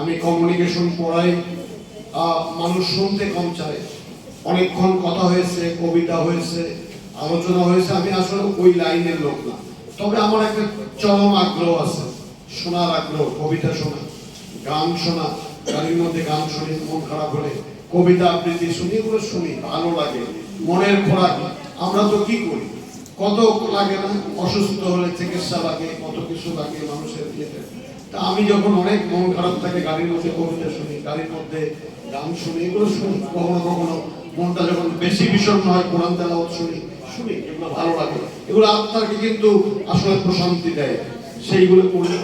আমি কমিউনিকেশন পড়াই মানুষ শুনতে কম চায়। অনেকক্ষণ কথা হয়েছে, কবিতা হয়েছে, আলোচনা হয়েছে। আমি আসলে ওই লাইনের লোক না। তবে আমার একটা চরম আগ্রহ আছে। শোনার আগ্রহ, কবিতা শোনা, গান শোনা গাড়ির মধ্যে গান শুনি, মন খারাপ হলে কবিতা আবৃত্তি শুনি, এগুলো শুনি, ভালো লাগে, মনের খোরাক। আমরা তো কি করি? কত লাগে না? অসুস্থ হলে চিকিৎসা লাগে, কত কিছু লাগে মানুষের ইয়েতে। তা আমি যখন অনেক মন খারাপ থাকে গাড়ির মধ্যে কবিতা শুনি, গাড়ির মধ্যে গান শুনি, এগুলো শুনি, কখনো কখনো মনটা যখন বেশি বিষণ্ণ হয়, কোরআন তেলাওয়াত শুনি শুনি, এগুলো ভালো লাগে। এগুলো আত্মাকে কিন্তু আসলে প্রশান্তি দেয়, সেইগুলো করে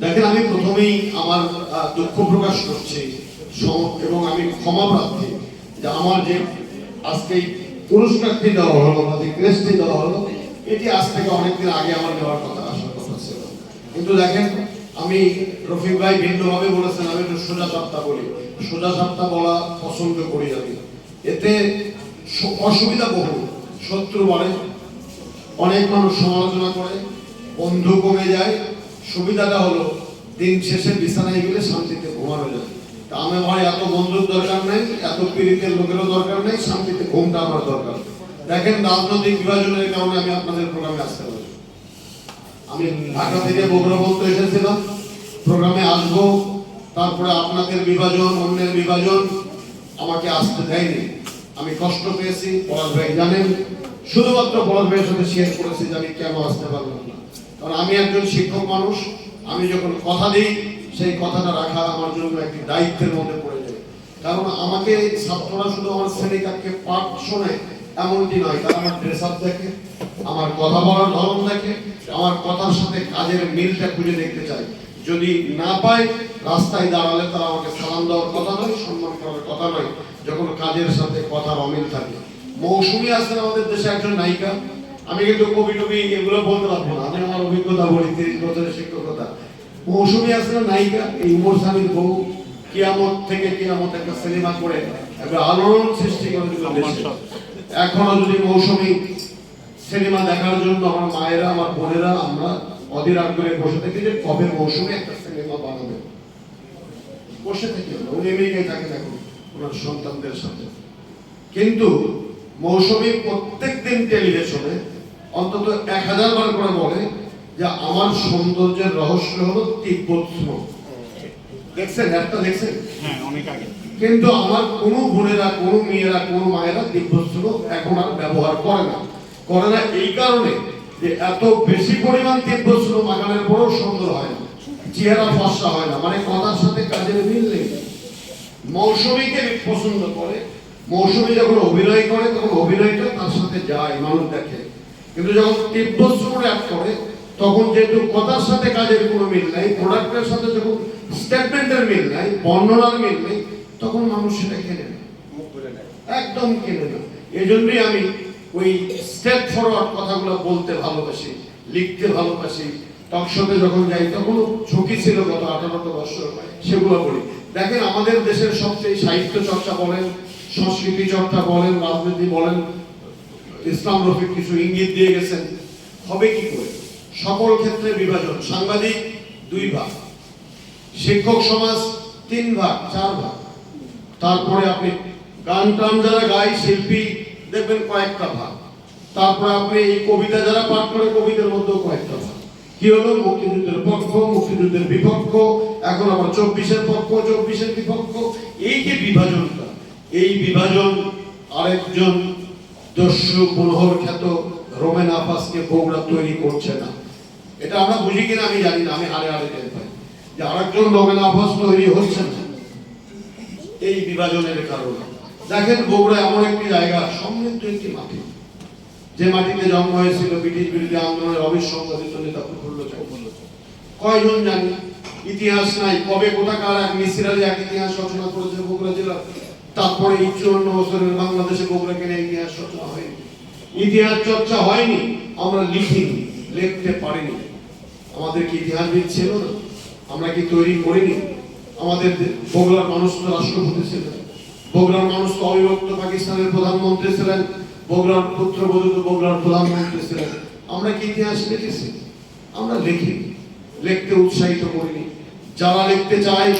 দেখেন, আমি প্রথমেই আমার দুঃখ প্রকাশ করছি এবং আমি ক্ষমা প্রার্থী যে আমার যে আজকে পুরস্কারটি দেওয়া হলো বা যে দেওয়া হলো, এটি আজ থেকে অনেকদিন আগে আমার দেওয়ার কথা কিন্তু দেখেন, আমি রফিক ভাই ভিন্নভাবে বলেছেন, আমি একটু সোজা সাপ্তাহ বলি। সোজা সাপ্তাহ বলা পছন্দ করি আমি। এতে অসুবিধা বহু শত্রু বাড়ে, অনেক মানুষ সমালোচনা করে, বন্ধু কমে যায়। সুবিধাটা হলো, দিন শেষে বিছানায় গেলে শান্তিতে ঘুমানো যায়। তা আমি ভাই, এত বন্ধুর দরকার নেই, এত পীড়িতের লোকেরও দরকার নেই, শান্তিতে ঘুমটা আমার দরকার। দেখেন, রাজনৈতিক বিভাজনের কারণে আমি আপনাদের প্রোগ্রামে আসতে পারি। আমি ঢাকা থেকে বগুড়া বলতে এসেছিলাম। প্রোগ্রামে আসব, তারপরে আপনাদের বিভাজন, অন্যের বিভাজন আমাকে আসতে দেয়নি। আমি কষ্ট পেয়েছি, পলাশ ভাই জানেন। শুধুমাত্র পলাশ ভাইয়ের সাথে শেয়ার করেছি যে আমি কেন আসতে পারলাম না। কারণ আমি একজন শিক্ষক মানুষ, আমি যখন কথা দিই, সেই কথাটা রাখা আমার জন্য একটি দায়িত্বের মধ্যে পড়ে যায়। কারণ আমাকে ছাত্ররা শুধু আমার শ্রেণীকাকে পাঠ শোনে এমনটি নয়। তারা আমার ড্রেস আপ দেখে আমার কথা বলার ধরন দেখে, আমার কথার সাথে কাজের মিলটা খুঁজে দেখতে চাই। যদি না পায় রাস্তায় দাঁড়ালে তারা আমাকে সালাম দেওয়ার কথা নয়, সম্মান করার কথা নয়, যখন কাজের সাথে কথার অমিল থাকে। মৌসুমী আছেন আমাদের দেশে একজন নায়িকা। আমি কিন্তু কবি টবি এগুলো বলতে পারব না। আমি আমার অভিজ্ঞতা বলি, তিরিশ বছরের শিক্ষকতা। মৌসুমী আছেন নায়িকা, এই উমর স্বামীর বউ। কিয়ামত থেকে কিয়ামত একটা সিনেমা করে একটা আলোড়ন সৃষ্টি করে। এখনও যদি মৌসুমী সিনেমা দেখার জন্য আমার মায়েরা আমার বোনেরা আমরা অধীর আগ্রহে বসে থাকি যে কবে মৌসুমে একটা সিনেমা বানাবে। বসে থাকি উনি আমেরিকায় থাকেন এখন ওনার সন্তানদের সাথে কিন্তু মৌসুমী প্রত্যেক দিন টেলিভিশনে অন্তত এক হাজার বার করে বলে যে আমার সৌন্দর্যের রহস্য হলো তিব্বত স্মোক। দেখছেন? একটা দেখছেন? হ্যাঁ কিন্তু আমার কোনো বোনেরা কোনো মেয়েরা কোনো মায়েরা দিব্যস্ত্র এখন আর ব্যবহার করে না। করে না এই কারণে যে এত বেশি পরিমাণ দিব্যস্ত্র মাখানোর পরেও সুন্দর হয় না চেহারা ফসা হয় না মানে কথার সাথে কাজের মিল নেই। মৌসুমীকে পছন্দ করে মৌসুমী যখন অভিনয় করে তখন অভিনয়টা তার সাথে যায় মানুষ দেখে। কিন্তু যখন তীব্র তিব্যস্ত্র অ্যাড করে তখন যেহেতু কথার সাথে কাজের কোনো মিল নাই প্রোডাক্টের সাথে যখন স্টেটমেন্টের মিল নাই বর্ণনার মিল নেই তখন মানুষ সেটা কেনে না। একদম কেনে না। এই জন্যই আমি ওই স্টেপ ফরওয়ার্ড কথাগুলো বলতে ভালোবাসি, লিখতে ভালোবাসি। টকশোতে যখন যাই, তখন ঝুঁকি ছিল গত আঠারোটা বছর, সেগুলো বলি। দেখেন, আমাদের দেশের সবচেয়ে সাহিত্য চর্চা বলেন, সংস্কৃতি চর্চা বলেন, রাজনীতি বলেন, ইসলাম রফিক কিছু ইঙ্গিত দিয়ে গেছেন। হবে কি করে? সকল ক্ষেত্রে বিভাজন, সাংবাদিক দুই ভাগ, শিক্ষক সমাজ তিন ভাগ, চার ভাগ। তারপরে আপনি গান টান যারা গায়, শিল্পী দেখবেন কয়েকটা ভাগ। তারপরে আপনি এই কবিতা যারা পাঠ করে, কবিতার মধ্যেও কয়েকটা ভাগ। কি হলো? মুক্তিযুদ্ধের পক্ষ, মুক্তিযুদ্ধের বিপক্ষ, এখন আবার চব্বিশের পক্ষ, চব্বিশের বিপক্ষ। এই যে বিভাজনটা, এই বিভাজন আরেকজন দস্যু পুনহর খ্যাত রোমেন আফাসকে বগুড়া তৈরি করছে না। এটা আমরা বুঝি কিনা আমি জানি না, আমি হারে হারে টের পাই। যে আরেকজন রোমেন আফাস তৈরি হচ্ছে না। এই বিভাজনের কারণে। দেখেন বগুড়া এমন একটি জায়গা, সমৃদ্ধ একটি মাটি। যে মাটিতে জন্ম হয়েছিল ব্রিটিশ বিরোধী আন্দোলনের অবিসংবাদিত নেতা প্রফুল্ল চক্রবর্তী কয়জন জানি, ইতিহাস নাই, কবে, কোথাকার এক মিসির আলী এক ইতিহাস রচনা করেছে বগুড়া জেলা তারপরে চুয়ান্ন বছরের বাংলাদেশে বগুড়াকে নিয়ে ইতিহাস রচনা হয়নি। ইতিহাস চর্চা হয়নি, আমরা লিখিনি, লিখতে পারিনি। আমাদের কি ইতিহাসবিদ ছিল না? আমরা কি তৈরি করিনি? আমাদের বগুড়ার মানুষ তো রাষ্ট্রপতি ছিলেন বগুড়ার মানুষ তো অবিভক্ত পাকিস্তানের প্রধানমন্ত্রী ছিলেন বগুড়ার পুত্রবধূ বগুড়ার প্রধানমন্ত্রী ছিলেন। আমরা কি ইতিহাস লিখেছি? আমরা লিখি, লিখতে উৎসাহিত করিনি। যারা লিখতে চায়